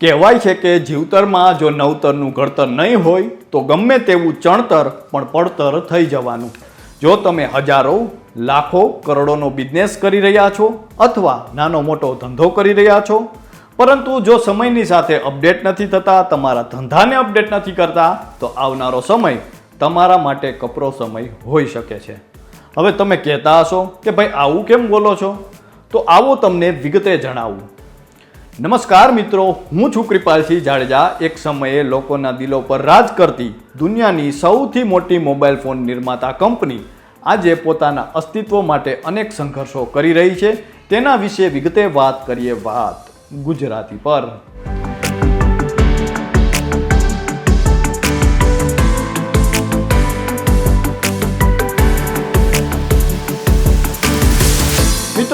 કહેવાય છે કે જીવતરમાં જો નવતરનું ઘડતર નહીં હોય, તો ગમે તેવું ચણતર પણ પડતર થઈ જવાનું. જો તમે હજારો, લાખો, કરોડોનો બિઝનેસ કરી રહ્યા છો અથવા નાનો મોટો ધંધો કરી રહ્યા છો, પરંતુ જો સમયની સાથે અપડેટ નથી થતા, તમારા ધંધાને અપડેટ નથી કરતા, તો આવનારો સમય તમારા માટે કપરો સમય હોઈ શકે છે. હવે તમે કહેતા હશો કે ભાઈ આવું કેમ બોલો છો? તો આવો તમને વિગતે જણાવું. નમસ્કાર મિત્રો, હું છું કૃપાલસિંહ જાડેજા. એક સમયે લોકોના દિલો પર રાજ કરતી દુનિયાની સૌથી મોટી મોબાઈલ ફોન નિર્માતા કંપની આજે પોતાના અસ્તિત્વ માટે અનેક સંઘર્ષો કરી રહી છે. તેના વિશે વિગતે વાત કરીએ વાત ગુજરાતી પર.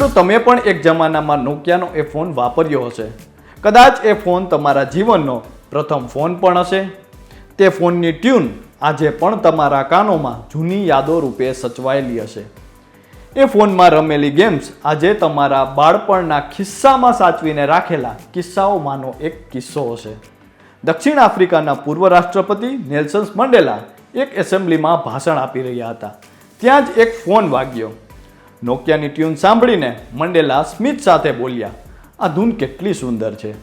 મિત્રો, તમે પણ એક જમાનામાં નોકિયાનો એ ફોન વાપર્યો હશે. કદાચ એ ફોન તમારા જીવનનો પ્રથમ ફોન પણ હશે. તે ફોનની ટ્યુન આજે પણ તમારા કાનોમાં જૂની યાદો રૂપે સચવાયેલી હશે. એ ફોનમાં રમેલી ગેમ્સ આજે તમારા બાળપણના ખિસ્સામાં સાચવીને રાખેલા કિસ્સાઓમાંનો એક કિસ્સો હશે. દક્ષિણ આફ્રિકાના પૂર્વ રાષ્ટ્રપતિ નેલ્સન્સ મંડેલા એક એસેમ્બલીમાં ભાષણ આપી રહ્યા હતા. ત્યાં જ એક ફોન વાગ્યો. નોકિયાની ટ્યુન સાંભળીને મંડેલા સ્મિત સાથે બોલ્યા, આ ધૂન કેટલી સુંદર છે.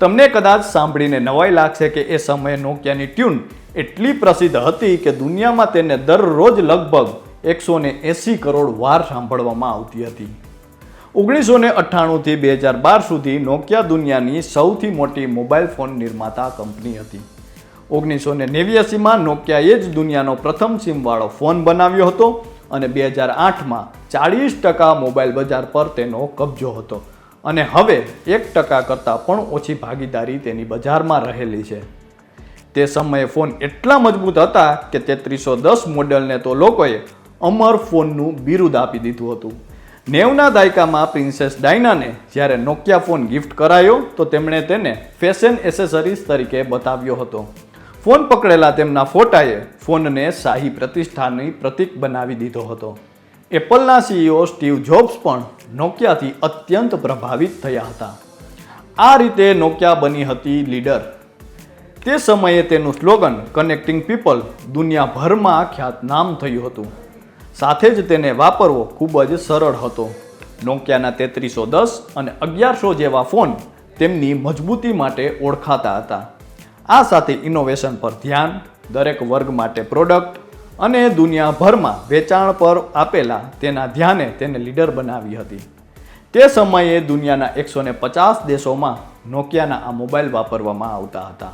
તમને કદાચ સાંભળીને નવાઈ લાગશે કે એ સમયે નોકિયાની ટ્યુન એટલી પ્રસિદ્ધ હતી કે દુનિયામાં તેને દરરોજ લગભગ એકસો ને એંસી કરોડ વાર સાંભળવામાં આવતી હતી. ઓગણીસો ને અઠ્ઠાણુંથી બે હજાર બાર સુધી નોકિયા દુનિયાની સૌથી મોટી મોબાઈલ ફોન નિર્માતા કંપની હતી. ઓગણીસો ને નેવ્યાસીમાં નોકિયાએ જ દુનિયાનો પ્રથમ સિમવાળો ફોન બનાવ્યો હતો. અને બે હજાર આઠમાં ચાળીસ ટકા મોબાઈલ બજાર પર તેનો કબજો હતો. અને હવે એક ટકા કરતાં પણ ઓછી ભાગીદારી તેની બજારમાં રહેલી છે. તે સમયે ફોન એટલા મજબૂત હતા કે તેત્રીસો દસ મોડલને તો લોકોએ અમર ફોનનું બિરુદ આપી દીધું હતું. નેવના દાયકામાં પ્રિન્સેસ ડાયનાને જ્યારે નોકિયા ફોન ગિફ્ટ કરાયો તો તેમણે તેને ફેશન એસેસરીઝ તરીકે બતાવ્યો હતો. ફોન પકડેલા તેમના ફોટાએ ફોનને શાહી પ્રતિષ્ઠાની પ્રતીક બનાવી દીધો હતો. એપલના સીઈઓ સ્ટીવ જોબ્સ પણ નોકિયાથી અત્યંત પ્રભાવિત થયા હતા. આ રીતે નોકિયા બની હતી લીડર. તે સમયે તેનું સ્લોગન કનેક્ટિંગ પીપલ દુનિયાભરમાં ખ્યાતનામ થયું હતું. સાથે જ તેને વાપરવો ખૂબ જ સરળ હતો. નોકિયાના તેત્રીસો દસ અને અગિયારસો જેવા ફોન તેમની મજબૂતી માટે ઓળખાતા હતા. આ સાથે ઇનોવેશન પર ધ્યાન દરેક વર્ગ માટે પ્રોડક્ટ અને દુનિયાભરમાં વેચાણ પર આપેલા તેના ધ્યાને તેને લીડર બનાવી હતી. તે સમયે દુનિયાના એકસો ને પચાસ દેશોમાં નોકિયાના આ મોબાઈલ વાપરવામાં આવતા હતા.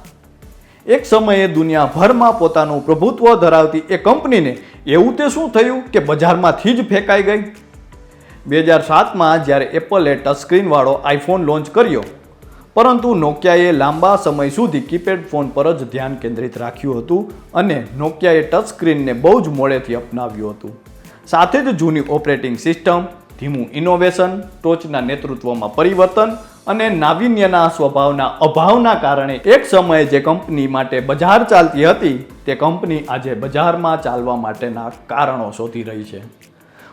એક સમયે દુનિયાભરમાં પોતાનું પ્રભુત્વ ધરાવતી એ કંપનીને એવું તે શું થયું કે બજારમાંથી જ ફેંકાઈ ગઈ? બે હજાર સાતમાં જ્યારે એપલે ટચસ્ક્રીનવાળો આઈફોન લોન્ચ કર્યો પરંતુ નોકિયાએ લાંબા સમય સુધી કીપેડ ફોન પર જ ધ્યાન કેન્દ્રિત રાખ્યું હતું અને નોકિયાએ ટચ સ્ક્રીનને બહુ જ મોડેથી અપનાવ્યું હતું. સાથે જ જૂની ઓપરેટિંગ સિસ્ટમ, ધીમું ઇનોવેશન, ટોચના નેતૃત્વમાં પરિવર્તન અને નાવીન્યના સ્વભાવના અભાવના કારણે એક સમયે જે કંપની માટે બજાર ચાલતી હતી, તે કંપની આજે બજારમાં ચાલવા માટેના કારણો શોધી રહી છે.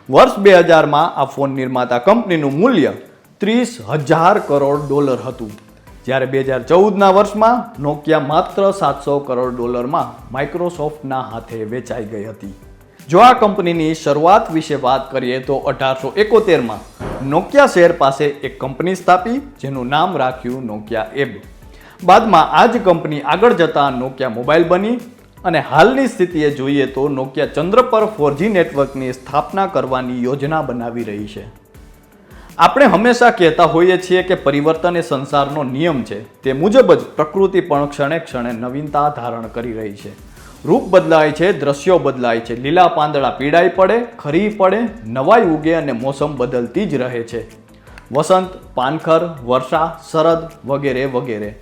વર્ષ બે હજારમાં આ ફોન નિર્માતા કંપનીનું મૂલ્ય ત્રીસ હજાર કરોડ ડોલર હતું. જ્યારે બે હજાર ચૌદના વર્ષમાં નોકિયા માત્ર સાતસો કરોડ ડોલરમાં માઇક્રોસોફ્ટના હાથે વેચાઈ ગઈ હતી. જો આ કંપનીની શરૂઆત વિશે વાત કરીએ તો અઢારસો એકોતેરમાં નોકિયા શેર પાસે એક કંપની સ્થાપી, જેનું નામ રાખ્યું નોકિયા એબ. બાદમાં આ જ કંપની આગળ જતાં નોકિયા મોબાઈલ બની અને હાલની સ્થિતિએ જોઈએ તો નોકિયા ચંદ્ર પર ફોરજી નેટવર્કની સ્થાપના કરવાની યોજના બનાવી રહી છે. આપણે હંમેશા કહેતા હોઈએ છીએ કે પરિવર્તન એ સંસારનો નિયમ છે. તે મુજબ જ પ્રકૃતિ પણ ક્ષણે ક્ષણે નવીનતા ધારણ કરી રહી છે. રૂપ બદલાય છે, દ્રશ્યો બદલાય છે. લીલા પાંદડા પીડાઈ પડે, ખરી પડે, નવાઈ ઉગે અને મોસમ બદલતી જ રહે છે. વસંત, પાનખર, વર્ષા, શરદ વગેરે વગેરે.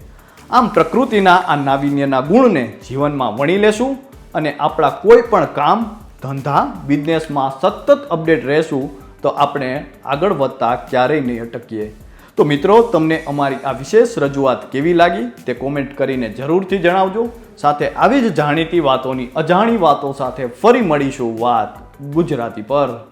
આમ પ્રકૃતિના આ નાવીન્યના ગુણને જીવનમાં વણી લેશું અને આપણા કોઈ પણ કામ, ધંધા બિઝનેસમાં સતત અપડેટ રહેશું તો આપણે આગળ વધતા ક્યારેય નહીં અટકીએ. તો મિત્રો, તમને અમારી આ વિશેષ રજૂઆત કેવી લાગી તે કોમેન્ટ કરીને જરૂરથી જણાવજો. સાથે આવી જ જાણીતી વાતોની અજાણી વાતો સાથે ફરી મળીશું વાત ગુજરાતી પર.